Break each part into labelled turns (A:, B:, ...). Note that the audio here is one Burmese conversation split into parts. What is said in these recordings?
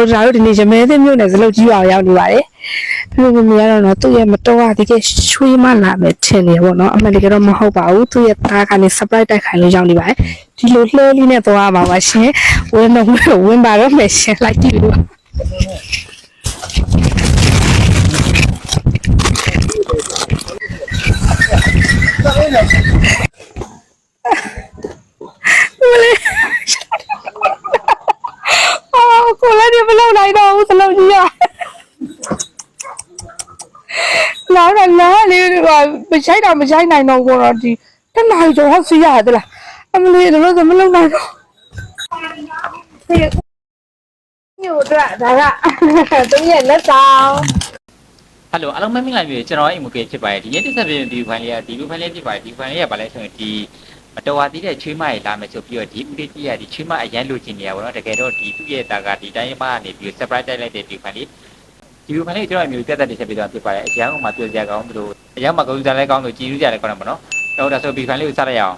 A: တို့ဒါတို့ဒီနေ့ရမဲသိမြို့နယ်ဇလုပ်ကြီးပါရောက်နေပါတယ်သူတို့မမကတော့တော့သူ့ရဲ့မတော်ကတကယ်ချွေးမလာမယ်ထင်နေပေါ့နော်အမှန်တကယ်တော့မဟုတ်ပါဘူးသူ့ရဲ့သားကနေ surprise တိုက်ခိုင်လို့ရောက်နေပါတယ်ဒီလိုလှဲလေးနဲ့သွားပါပါရှင်ဝင်းတော့ဝင်ပါတော့မယ်ရှင်လိုက်ကြည့်လို့ အော်ကိုလည်းဒီမလုပ်နိုင်တော့ဘူးစလုံးကြီးရလာလာလာလေးက မချိုက်တော့မချိုက်နိုင်တော့ဘူးတော့ဒီတနားကျော်ဟောစီးရတယ်လားအမလေးတို့ကမလုပ်နိုင်တော့ဒီညိုတော့ဒါကသူရဲ့လက်ဆောင်
B: ဟယ်လိုအားလုံးမင်္ဂလာပါကျွန်တော်အိမ်မကေဖြစ်ပါတယ်ဒီနေ့တစ်ဆက်ပြင်ဒီဖိုင်လေးကဒီလိုဖိုင်လေးဖြစ်ပါတယ်ဒီဖိုင်လေးကဘာလဲဆိုရင်ဒီမတော်ဝသေးတဲ့ချွေးမရေလာမယ်ဆိုပြီးတော့ဒီဦးလေးကြီးကဒီချွေးမအရန်လိုချင်နေရပါတော့တကယ်တော့ဒီသူ့ရဲ့တာကဒီတိုင်းမကနေပြီး surprise တိုက်လိုက်တဲ့ဒီဖိုင်လေး ဒီလိုဖိုင်လေးကျွန်တော်အမျိုးပြတ်တက်နေချက်ပြီးတော့ဖြစ်ပါတယ်အရန်ကမှပြောကြကောင်းသလိုအရန်မှကောင်းစားလဲကောင်းလို့ကြည်ယူကြတယ်ကောင်းတယ်ပေါ့နော်တော့ဒါဆိုဒီဖိုင်လေးကိုစလိုက်ရအောင်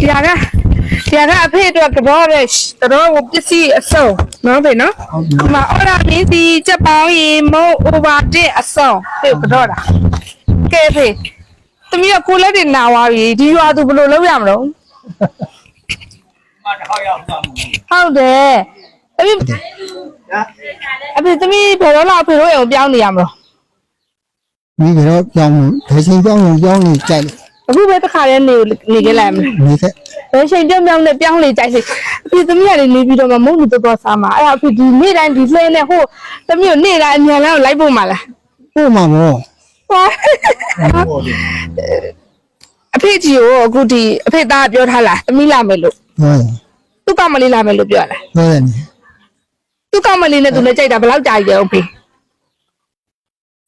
A: ဒီဟာကဒီဟာကအဖေအတွက်ကတော့ပဲတော့ပစ္စည်းအစုံနော်ဖေနော်ဒီမှာအော်ဒါမင်းစီချက်ပေါင်းရင်မုံ over တဲ့အစုံဖေကတော့တာကဲဖေသမီးကကိုလက်တွေနာသွားပြီဒီရွာသူဘယ်လိုလုပ်ရမလို့ ဟုတ်တယ်အဖေအဖေသမီးဘယ်တော့လောက်ဖေတို့ရုံပြောင်းနေရမလို့
C: မိကတော့ကြောင်းလို့ဘယ်ချိန်ကြောင်းလို့ကြောင်းနေကြိုက်တယ်
A: အခုပဲတစ်ခါတည်းနေနေခဲ့လိုက်မလား
C: မိသက်
A: ဘယ်ချိန်ပြောင်းပြောင်းနဲ့ပြောင်းလေကြိုက်စိအဖေသမီးကနေနေပြီးတော့မမုန်းဘူးတော်တော်စားမှာအဲ့ဒါအဖေဒီနေ့တိုင်းဒီလှဲနဲ့ဟိုသမီးကိုနေ့တိုင်းအမြန်လမ်းကိုလိုက်ဖို့မှာလား
C: ပို့မှာပေါ့
A: ဟော အဖေကြီးကိုအခုဒီအဖေသားကပြောထားလားသမီးလာမယ်လို့
C: ပြောတယ်
A: သူ့ကမလေးလာမယ်လို့ပြောလား
C: ပြောတယ်နိ
A: သူ့ကမလေးနဲ့သူနဲ့ကြိုက်တာဘယ်လောက်ကြာကြီးလဲအဖေ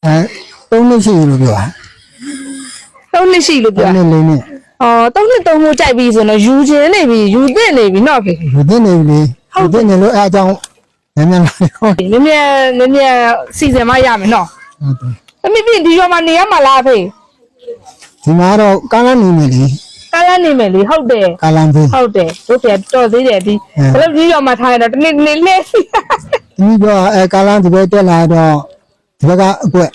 C: အဲသုံးလို့ရှိရလို့ပြောတာ
A: သုံးနှစ်ရှိလို့
C: သုံး
A: ပြော
C: နဲ့လေးနဲ့
A: အော်သုံးနှစ်သုံးဖို့ကြိုက်ပြီဆိုတော့ယူခြင်းနေပြီယူသင့်နေပြီနော်အဖေ
C: ဘယ်သိနေပြီလေဘယ်သိနေလို့အဲအကြောင်းနည်းနည်းလာဟုတ်တယ်
A: နည်းနည်းနည်းနည်းစီစဉ်မရမယ်နော်သမီးပြင်ဒီရွာမှာနေရမှာလားအဖေ
C: ဒီမှာတော့ကားလမ်းနေမယ်လေ
A: ကားလမ်းနေမယ်လေဟုတ်တယ်
C: ကားလမ်းသေး
A: ဟုတ်တယ်တို့ပြတော်သေးတယ်ဒီဘလို့ဒီရောက်မှထားရတော့တနေ့နေ့လေး
C: ဒီတော့အဲကားလမ်းဒီဘက်တက်လာတော့ဒီဘက်ကအကွက်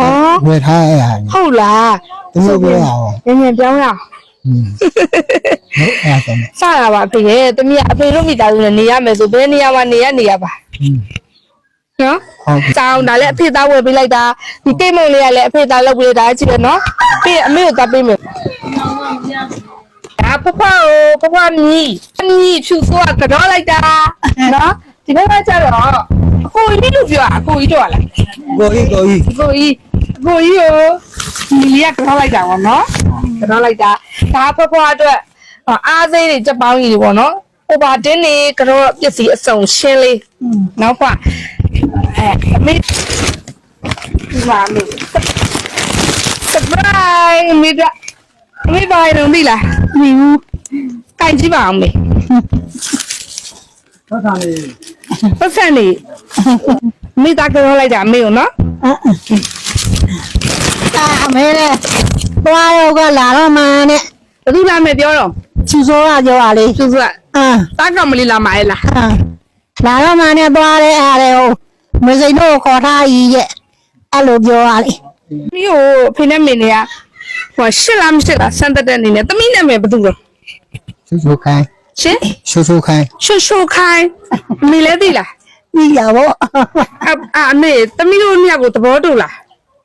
A: ဩ
C: ဝယ်ထားရဟာ
A: ဟုတ်လား
C: ဒီလိုပြောရအောင်
A: ငငယ်ပြောင်းရအောင်
C: ဟုတ်အဲ့ဒါ
A: စတာပါအဖေရဲ့တမီးအဖေတို့မိသားစုနဲ့နေရမယ်ဆိုဘယ်နေရာမှာနေရနေရပါ နော်
C: ဟုတ်ပြီ
A: စောင်းဒါလည်းအဖေသားဝယ်ပေးလိုက်တာဒီကိတ်မုံလေးကလည်းအဖေသားလုပ်ပေးလိုက်တာကြည့်ရနော်ပြီးရင်အမေကိုသားပေးမယ်ဒါဖဖကိုဖဖမြည်မြည်ဖြူဆိုးကကတော့လိုက်တာနော်ဒီဘက်ကကျတော့အကိုကြီးလို့ပြောတာအကိုကြီးတော့လား
C: ကိုကြီးကိုကြီး
A: ကိုကြီးကိုကြီးကိုညီလေးကကြောက်လိုက်တာပေါ့နော်ကြောက်လိုက်တာဒါဖွားဖွားအတွက်အားစိမ့်တွေကြက်ပေါင်းကြီးတွေပေါ့နော်ဟိုပါတင်းနေကြောပစ္စည်းအစုံရှင်းလေးနောက်ဖွား အဲအမေဒီမှာအမေ surprise အမေကအမေပါရင်မိလားမီဘူးတိုင်ကြည့်ပါအောင်မေ
C: ဟုတ်တာလေ
A: ပတ်စံနေမိသားကြောလိုက်တာအမေကိုနော်
D: အာအမေနဲ့သွားရောကလာတော့မှနဲ့
A: ဘယ်သူလာမယ်ပြောတော့
D: ချူစိုးကကြောပါလေ
A: သူက
D: အာ
A: တားကောင်မလေးလာမရဲ့လား
D: အာလာတော့မှနဲ့သွားတဲ့အားလေဟို မစိန်တို့ခေါ်ထားကြီးရဲ့အဲ့လိုပြောရလေ
A: မြို့အဖေနဲ့မင်းတွေကဟိုရှစ်လားမရှစ်လားစမ်းတက်တဲ့အနေနဲ့တမီးနာမည်ဘယ်သူလဲ
C: ဆူဆူခိုင်း
A: ရှင်
C: ဆူဆူခိုင်း
A: ရှုရှုခိုင်းမီလဲသိလား
D: ပြီးရပေါ့
A: အအအမေတမီးတို့နှစ်ယောက်ကိုသဘောတူလား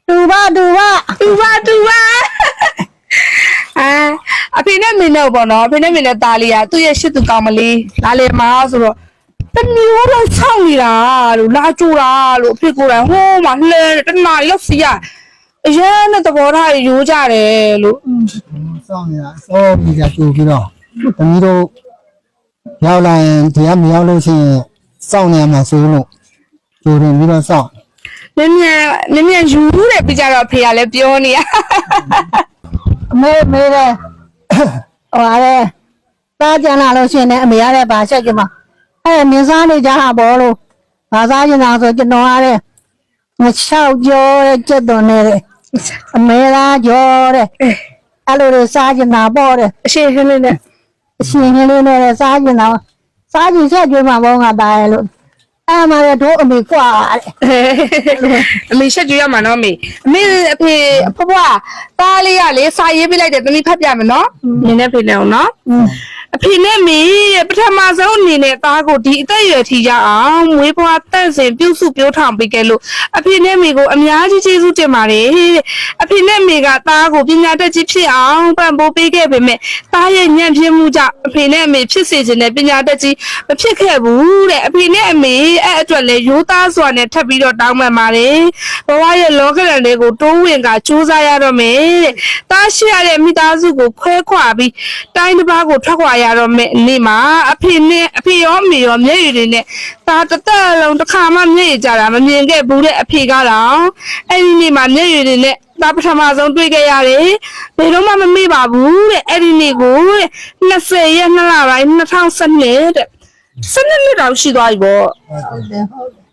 D: တူပါတူပါ
A: တူပါတူပါအာအဖေနဲ့မင်းနဲ့ပေါ့နော်အဖေနဲ့မင်းနဲ့ตาလေးကသူ့ရဲ့ရှစ်သူကောင်မလေးလာလေမာဆိုတော့ တမျိုးတော့ဆောင်းနေတာလို့လာကြိုတာလို့အဖေကိုယ်တိုင်ဟိုးမှာလှဲတနာရောက်စီရအရင်နဲ့သဘောထားရိုးကြတယ်လို့
C: စောင့်နေတာစောပြီးကြကြိုပြီးတော့တမီးတို့ရောက်လာရင်ဒီကမရောက်လို့ရှိရင်စောင့်နေမှာဆိုလို့ကြိုတင်ပြီးတော့စောင့်
A: နင်းမြန်နင်းမြန်ယူတယ်ပြီးကြတော့အဖေကလည်းပြောနေရ
D: အမေမေတဲ့ဟိုအားလေသားကြံလာလို့ရှင်နဲ့အမေရတဲ့ဗာချက်ကြမှာ အဲ့မြင်စားနေကြဟာဘောလို့ငါစားရင်သာဆိုကျွန်တော်အားတဲ့ချောက်ကြောတဲ့ကြက်တော်နဲ့တဲ့အမဲသားကြောတဲ့အဲ့လိုတွေစားရင်သာပေါ့တဲ့
A: အရှင်ဟင်းလေးနဲ့
D: အရှင်ဟင်းလေးနဲ့စားရင်သာစားကြည့်ချက်ကျွေးမှာဘောငါသားရဲ့လို့အဲ့မှာတော့အမေကွာတဲ့
A: အမေရှက်ကြရမှာနော်အမေအမေအဖေဖွားဖွားသားလေးကလေစာရေးပေးလိုက်တယ်သမီးဖတ်ပြမယ်နော်နင်းနဲ့ဖေးလဲအောင်နော် အဖေနဲ့မေတဲ့ပထမဆုံးအနေနဲ့သားကိုဒီအသက်အရွယ်ထိရအောင်မွေးဖွားတန့်စင်ပြုစုပြောထောင်ပေးခဲ့လို့အဖေနဲ့မေကိုအများကြီးကျေးဇူးတင်ပါတယ်တဲ့အဖေနဲ့မေကသားကိုပညာတတ်ကြီးဖြစ်အောင်ပံ့ပိုးပေးခဲ့ပေမဲ့သားရဲ့ညံ့ဖျင်းမှုကြောင့်အဖေနဲ့အမေဖြစ်စေခြင်းနဲ့ပညာတတ်ကြီးမဖြစ်ခဲ့ဘူးတဲ့အဖေနဲ့အမေအဲ့အတွက်လည်းရိုးသားစွာနဲ့ထပ်ပြီးတော့တောင်းပန်ပါတယ်ဘဝရဲ့လောကရန်တွေကိုတိုးဝင်ကစူးစမ်းရတော့မယ်တဲ့သားရှိရတဲ့မိသားစုကိုခွဲခွာပြီးတိုင်းတစ်ပါးကိုထွက်ခွာရတော့မယ်နေ့မှာအဖေနဲ့အဖေရောအမေရောမျက်ရည်တွေနဲ့သားတစ်သက်လုံးတစ်ခါမှမျက်ရည်ကြတာမမြင်ခဲ့ဘူးတဲ့အဖေကတော့အဲ့ဒီနေ့မှာမျက်ရည်တွေနဲ့ဒါပထမဆုံးတွေ့ခဲ့ရတယ်။ဘယ်တော့မှမမေ့ပါဘူးတဲ့။အဲ့ဒီနေ့ကိုတဲ့20ရက်2လပိုင်း2012တဲ့။စနေနေ့တော့ရှိသွားပြီပေါ့။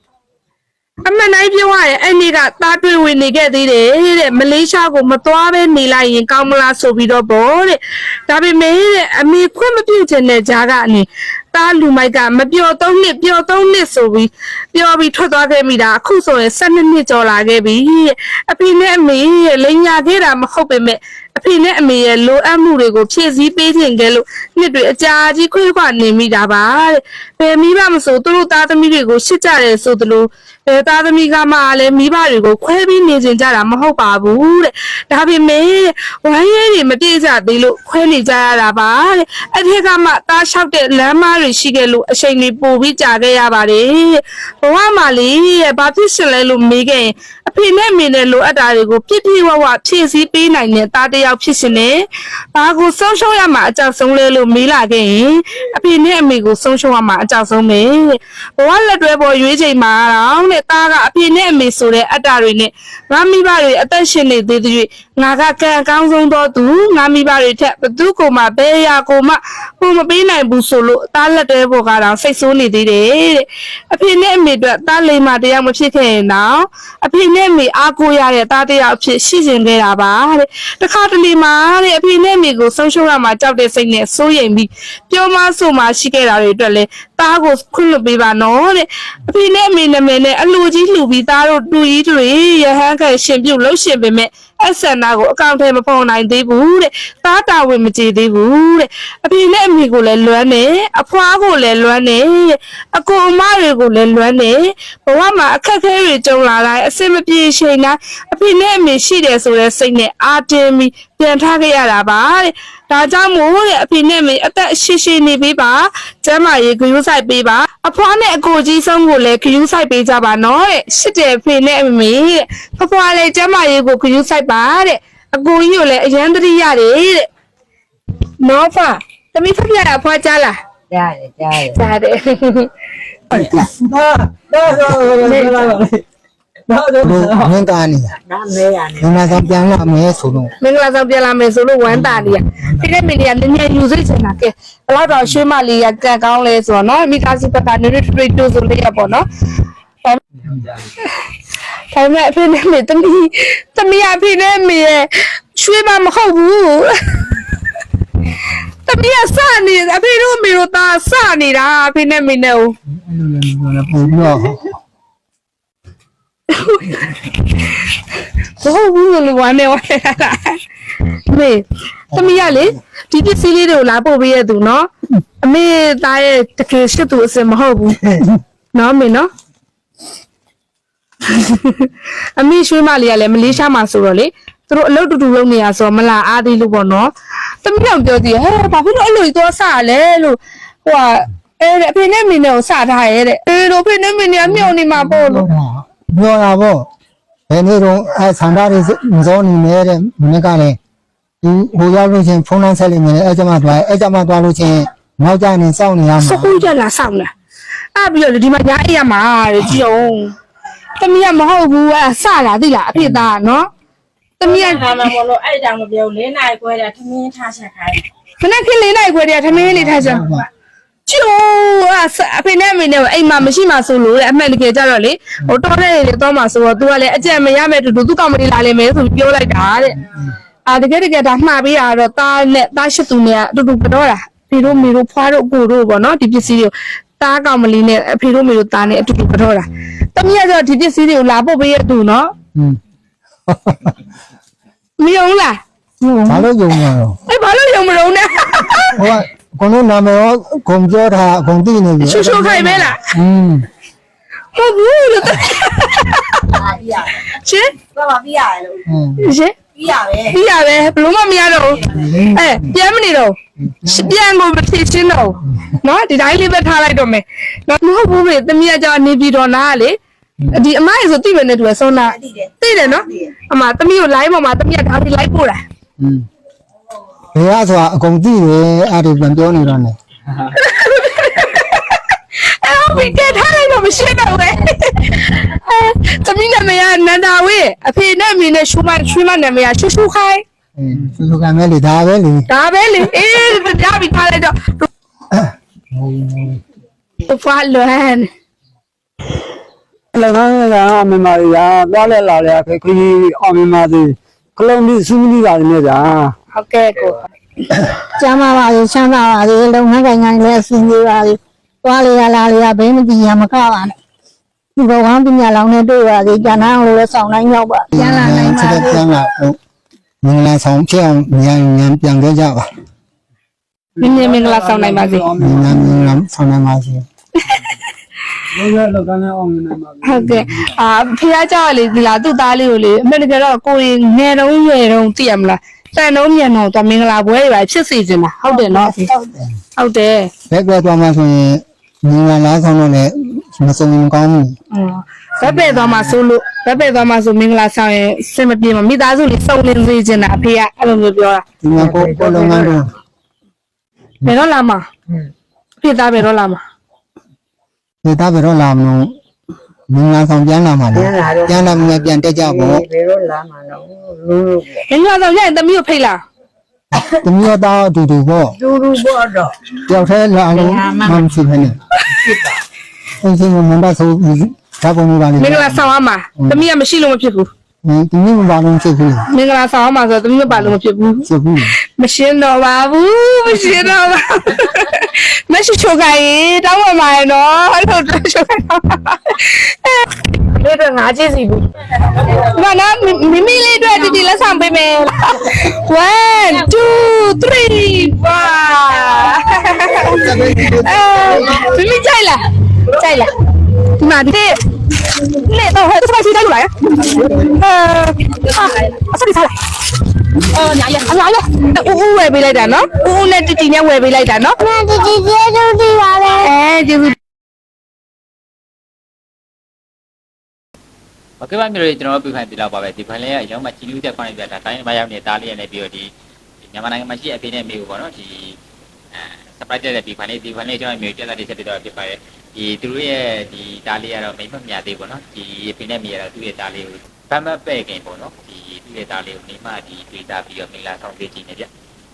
A: အမှန်တိုင်းပြောရရင်အဲ့ဒီကသားတွေ့ဝင်နေခဲ့သေးတယ်တဲ့။မလေးရှားကိုမသွားဘဲနေလိုက်ရင်ကောင်းမလားဆိုပြီးတော့ပေါ့တဲ့။ဒါပေမဲ့တဲ့အမေခွင့်မပြုချင်တဲ့ကြားကနေသားလူမိုက်ကမပျော်သုံးနှစ်ပျော်သုံးနှစ်ဆိုပြီးပြောပြီးထွက်သွားခဲ့မိတာအခုဆိုရင်12နှစ်ကျော်လာခဲ့ပြီတဲ့အဖေနဲ့အမေရဲ့လိန်ညာခဲ့တာမဟုတ်ပေမဲ့ အဖေနဲ့အမေရဲ့လိုအပ်မှုတွေကိုဖြည့်ဆည်းပေးခြင်းကလေးလို့နှစ်တွေအကြာကြီးခွေးခွာနေမိတာပါတဲ့ဘယ်မိဘမဆိုသူတို့သားသမီးတွေကိုရှစ်ကြတယ်ဆိုသလိုဘယ်သားသမီးကမှလည်းမိဘတွေကိုခွဲပြီးနေကြကြတာမဟုတ်ပါဘူးတဲ့ဒါပေမဲ့ဝိုင်းရဲတွေမပြေကြသေးလို့ခွဲနေကြရတာပါတဲ့အထက်ကမှသားလျှောက်တဲ့လမ်းမတွေရှိခဲ့လို့အချိန်တွေပိုပြီးကြာခဲ့ရပါတယ်ဘဝမှာလေရဲ့ဘာဖြစ်ရှင်လဲလို့မေးခဲ့ရင်အဖေနဲ့အမေနဲ့လိုအပ်တာတွေကိုပြည့်ပြည့်ဝဝဖြည့်ဆည်းပေးနိုင်တဲ့သားတစ်ယောက်ဖြစ်ရှင်တယ်ဘာကိုဆုံးရှုံးရမှာအကြောက်ဆုံးလဲလို့မေးလာခဲ့ရင်အဖေနဲ့အမေကိုဆုံးရှုံးရမှာအကြောက်ဆုံးပဲဘဝလက်တွဲပေါ်ရွေးချိန်မှာတော့တဲ့သားကအဖေနဲ့အမေဆိုတဲ့အတ္တတွေနဲ့ငါမိဘတွေအသက်ရှင်နေသေးသေး၍ငါကကံအကောင်းဆုံးသောသူငါမိဘတွေထက်ဘသူကိုမှဘယ်ရာကိုမှပုံမပေးနိုင်ဘူးဆိုလို့သားလက်တွဲပေါ်ကတော့စိတ်ဆိုးနေသေးတယ်တဲ့အဖေနဲ့အမေအတွက်သားလိမ္မာတရားမဖြစ်ခဲ့ရင်တော့အဖေနဲ့အမေအားကိုးရတဲ့သားတစ်ယောက်အဖြစ်ရှိစဉ်ခဲ့တာပါတဲ့တခါတလေမှာတဲ့အဖေနဲ့အမေကိုဆုံးရှုံးရမှာကြောက်တဲ့စိတ်နဲ့စိုးရိမ်ပြီးပြောမဆိုမှရှိခဲ့တာတွေအတွက်လည်း သားကိုခွင့်လွှတ်ပေးပါနော်တဲ့အဖေနဲ့အမေနာမည်နဲ့အလူကြီးလှူပြီးသားတို့တူကြီးတွေရဟန်းခံရှင်ပြုတ်လှုပ်ရှင်ပေမဲ့အဆန္ဒကိုအကောင့်ထဲမဖော်နိုင်သေးဘူးတဲ့သားတာဝန်မကျေသေးဘူးတဲ့အဖေနဲ့အမေကိုလည်းလွမ်းနေအဖွားကိုလည်းလွမ်းနေအကိုအမတွေကိုလည်းလွမ်းနေဘဝမှာအခက်အခဲတွေကြုံလာတိုင်းအစင်မပြေချိန်တိုင်းအဖေနဲ့အမေရှိတယ်ဆိုတဲ့စိတ်နဲ့အာတင်ပြီး ပြန်ထားခဲ့ရတာပါတဲ့ဒါကြောင့်မို့တဲ့အဖေနဲ့အမေအသက်ရှိရှိနေပေးပါကျမ်းမာရေးဂရုစိုက်ပေးပါအဖွားနဲ့အကိုကြီးဆုံးကိုလည်းဂရုစိုက်ပေးကြပါနော်တဲ့ရှစ်တယ်အဖေနဲ့အမေတဲ့ဖဖွားလည်းကျမ်းမာရေးကိုဂရုစိုက်ပါတဲ့အကိုကြီးကိုလည်းအရန်တရိရတယ်တဲ့နော်ဖာသမီးဖပြတာဖွားကြလား
D: ကြားတယ်ကြားတယ်
A: ကြားတယ်
C: တော့တော့ မင်းသားနေတာ
D: နားမဲရတယ်
C: မင်းသားဆောင်ပြန်လာမယ်ဆိုတော့
A: မင်္ဂလာဆောင်ပြန်လာမယ်ဆိုလို့ဝမ်းတာလေးရဒီနေ့မင်းတွေကနည်းနည်းယူစိတ်ချင်တာကဲဘယ်တော့တော့ရွှေမလေးရကန်ကောင်းလဲဆိုတော့နော်မိသားစုဘက်ကနည်းနည်းတွေ့တွေ့ဆိုလေးရပေါ့နော်ဒါပေမဲ့အဖေနဲ့မေတမီးတမီးအဖေနဲ့မေရဲ့ရွှေမမဟုတ်ဘူးတမီးကစနေအဖေတို့မေတို့သားစနေတာအဖေနဲ့မေနဲ့ဦး
C: အဲ့လိုလည်းပြောတယ်ပို့ပြီးတော့
A: မ ဟုတ်ဘူးလို့ဝမ်းနေဝမ်းနေတာမေတမီးကလေဒီပစ္စည်းလေးတွေကိုလာပို့ပေးရသူနော်အမေသားရဲ့တကယ်ရှိသူအစင်မဟုတ်ဘူးနော်မေနော်အမေရွှေမလေးကလည်းမလေးရှားမှာဆိုတော့လေသူတို့အလုပ်တူတူလုပ်နေရဆိုတော့မလာအားသေးလို့ပေါ့နော်တမီးကပြောသေးတယ်ဟဲ့ဘာဖြစ်လို့အဲ့လိုကြီးသွားစရလဲလို့ဟိုကအဲ့အဖေနဲ့မင်းနဲ့ကိုစထားရဲတဲ့အေးတို့ဖေနဲ့မင်းနဲ့မြုံနေမှာပေါ့လို့
C: ပြောတာပေါ့ဘယ်နေ့တော့အဲဆန္ဒတွေမစောနေနေတဲ့မနေ့ကလည်းဒီဟိုရောက်လို့ချင်းဖုန်းလမ်းဆက်လိုက်မယ်အဲကြမှာသွားအဲကြမှာသွားလို့ချင်းနောက်ကျရင်စောင့်နေရမှာ
A: စကူးကြလာဆောင်လာအဲ့ပြီးတော့ဒီမှာညာအေးရမှာတဲ့ကြည့်အောင်တမီးကမဟုတ်ဘူးအဲ့စလာသိလားအဖေသားနော်တမီးက
E: ထားမှာမလို့အဲ့ဒါမပြောလေးနိုင်ခွဲတာထမင်းထားချက်ခိုင်း
A: ခဏခင်းလေးလိုက်ခွဲတည်းထမင်းလေးထားချင် ကျိုးအဲ့အဖေနဲ့အမေနဲ့အိမ်မှာမရှိမှဆိုလို့တဲ့အမှန်တကယ်ကြတော့လေဟိုတော်တဲ့လေတော့မှဆိုတော့ तू ကလည်းအကြံမရမဲ့တူတူသူ့ကောင်မလေးလာလိမ့်မယ်ဆိုပြီးပြောလိုက်တာတဲ့ အာတကယ်တကယ်ဒါမှားပေးတာတော့တားနဲ့တားရှိသူနဲ့အတူတူကတော့တာဖေတို့မေတို့ဖွားတို့ကိုတို့ပေါ့နော်ဒီပစ္စည်းတွေကိုတားကောင်မလေးနဲ့အဖေတို့မေတို့တားနဲ့အတူတူကတော့တာတမီးကကျတော့ဒီပစ္စည်းတွေကိုလာပို့ပေးရတူနော်
C: อืม
A: မယုံလား
C: ဘာလို့ယုံနေတော့
A: အဲ့ဘာလို့ယုံမလို့နဲ့
C: ဟိုက ကိုတို့နာမည်ရောဂုံပြောတာအကုန်သိနေပြီ
A: ရှူရှူခိုင်ပဲလား
C: อืม
A: ဟုတ်ဘူးလို့ရှင်
E: ဘာမှပြရတယ်လို့
C: อืม
A: ရှင်
E: ပြရပဲ
A: ပြီးရပဲဘလို့မှမရတော့ဘူးအဲပြန်မနေတော့ဘူးပြန်ကိုမဖြည့်ရှင်းတော့ဘူးနော်ဒီတိုင်းလေးပဲထားလိုက်တော့မယ်နော်မဟုတ်ဘူးလေတမီးကကြောင့်နေပြီးတော့နားကလေဒီအမရေဆိုတိပဲနဲ့တူရဆုံးနာ
E: သိတယ်
A: သိတယ်နော်အမတမီးကို line ပေါ်မှာတမီးကဒါဒီ line ပို့တာ
C: อืม ဘယ်ရဆိုတာအကုန်သိတယ်အဲ့ဒီပြန်ပြောနေတော့ ਨੇ
A: အဲ့တော့ဒီကထားလိုက်တော့မရှင်းတော့ဘူးအဲတမီးနာမည်ကနန္ဒာဝေးအဖေနဲ့အမေနဲ့ရှူမရှူမနာမည်ကရှူရှူခိုင်း
C: အေးသူကမဲလေဒါပဲလေ
A: ဒါပဲလေအေးဒါပြီးထားလိုက်တော့ဖာလွန်
F: လည်းငန်းကအမေမာကြီးကသွားလဲလာလဲခခကြီးအောင်မေမာကြီးကလုံးလေးစူးမီးပါနေကြ
A: ဟုတ်ကဲ့ကို
D: ကျမ်းမာပါစေချမ်းသာပါစေလုံငန်းကိုင်ကိုင်လည်းအဆင်ပြေပါစေသွားလေရလာလေရဘင်းမကြည့်ရမကပါနဲ့ဒီဘဝပညာလောင်နဲ့တွေ့ပါစေကျန်အောင်လို့လည်းဆောင်နိုင်ရောက်ပါကျန်လာနိုင်ပါ
C: ဆက်
D: စေ
C: ပြန်လာတော့မင်္ဂလာဆောင်ဖြစ်အောင်မြန်မြန်ပြန်ခဲ့ကြပါ
A: မင်းမင်္ဂလာဆောင်နိုင်ပါစေ
C: မင်္ဂလာမင်္ဂလာဆောင်နိုင်ပါစေ
F: လုံးရလောက်ကနဲ့အောင်နေမှာ
A: ဟုတ်ကဲ့အာဖေကကြောက်လေဒီလားသူ့သားလေးကိုလေအမေတကယ်တော့ကိုရင်ငယ်တုန်းရွယ်တုန်းသိရမလား တန်တုံးမြန်တော့သွားမင်္ဂလာပွဲတွေပါဖြစ်စီခြင်းတာဟုတ်တယ်နော်အဖေဟုတ်တယ်
C: ဘက်ကသွားမှဆိုရင်မင်္ဂလာလားဆောင်တော့လည်းမစုံမကောင်းဘူး
A: ဘက်ပဲသွားမှဆိုလို့ဘက်ပဲသွားမှဆိုမင်္ဂလာဆောင်ရင်စင်မပြေမှာမိသားစုလေးစုံလင်းစေခြင်းတာအဖေကအဲ့လိုမျိုးပြောတာ
C: ဒီမှာကိုကိုလုပ်ငန်းတော့
A: ဘယ်တော့လာမှာအဖေသားဘယ်တော့လာမှာ
C: ဒီသားဘယ်တော့လာမလို့ မင်္ဂလာဆောင်ပြန်လာမှာလေပြန်လာမှပြန်တက်ကြပေါ့
A: မင်္ဂလာဆောင်ရရင်သမီးကိုဖိတ်လာ
C: တမီးတော့အတူတူပေါ့တူတူပေါ့တော့တယောက်တည်းလာလို့မမရှိဘဲနဲ့ဖြစ်တာအင်းစင်းမန္တဆိုဓာတ်ပုံလေးပါလေ
A: မင်္ဂလာဆောင်ရမှာသမီးကမရှိလို့မဖြစ်ဘူး
C: ဒီနေ့မပါလို့ဖြစ်ဘူး
A: မင်္ဂလာဆောင်ရမှာဆိုတော့သမီးမပါလို့မဖြစ်ဘူး
C: ဖြစ်ဘူး
A: မရှင်းတော့ပါဘူးမရှင်းတော့ပါမရှိချိုခိုင်တောင်းပန်ပါရဲ့နော်အဲ့လိုချိုခိုင်တော့ဒီတော့ငါကြည့်စီဘူးမနာမိမိလေးအတွက်ဒီဒီလက်ဆောင်ပေးမယ်1 2 3 wow အဲမိမိကြိုက်လားကြိုက်လား ဒီမှာဒီလေတော့ဟဲ့စပါစီတိုင်းလာရအဲအစဒီစားလိုက် အော်ညာရအညာရဦးဦးဝယ်ပေးလိုက်တာနော်ဦးဦးနဲ့တီတီနဲ့ဝယ်ပေးလိုက်တာနော်
D: နာကြည်ကြည်ကျေးဇူးတင်ပါလေ
A: အဲကျေးဇူး
B: โอเคပါမျိုးတွေကျွန်တော်တို့ပြဖိုင်ပြတော့ပါပဲဒီဖိုင်လေးကအရောင်းမှချီလူးတက်ခွင့်ပြတာတိုင်းမှာရောက်နေတားလေးရနေပြီးတော့ဒီမြန်မာနိုင်ငံမှာရှိအဖေနဲ့မေကိုပေါ့နော်ဒီအဲ surprise တဲ့ဒီဖိုင်လေးဒီဖိုင်လေးကျွန်တော်မျိုးပြတာတိချက်ပြတော့ဖြစ်ပါတယ် ဒီသူတို့ရဲ့ဒီတားလေးကတော့မိမမြသေးပေါ့နော်ဒီအဖေနဲ့မေကတော့သူ့ရဲ့တားလေးကိုဗတ်မပဲ့ခင်ပေါ့နော်ဒီသူ့ရဲ့တားလေးကိုနေမှဒီတွေ့တာပြီးတော့မင်္ဂလာဆောင်ပေးခြင်းနဲ့ဗျ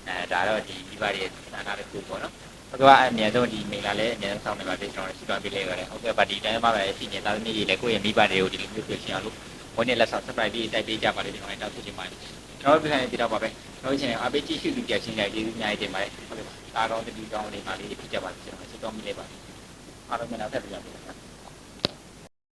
B: အဲဒါတော့ဒီဒီပါရဲ့သာနာတစ်ခုပေါ့နော်ဟုတ်ကဲ့အမြဲဆုံးဒီမိလာလည်းအမြဲဆုံးဆောင်နေပါသေးကျွန်တော်ရှိသွားပြီလေရတယ်ဟုတ်ကဲ့ပါဒီတိုင်းမှာပဲရှိနေသားသမီးတွေလည်းကိုယ့်ရဲ့မိဘတွေကိုဒီလိုမျိုးတွေ့ချင်အောင်လို့ဘုန်းနဲ့လက်ဆောင် surprise ပြီးတိုက်ပေးကြပါလေဒီမှာတောက်ဖြစ်ချင်ပါတယ်ကျွန်တော်တို့ပြန်ပြတော့ပါပဲကျွန်တော်ချင်းအပေးကြည့်ရှုသူကြချင်းကြကျေးဇူးများတင်ပါတယ်ဟုတ်ကဲ့ပါဒါတော့တတိတောင်းလေးပါလေးဖြစ်ကြပါစေကျွန်တော်ဆက်တော့မိလိုက်ပါ အားလုံးမနာထပ်ပြပါ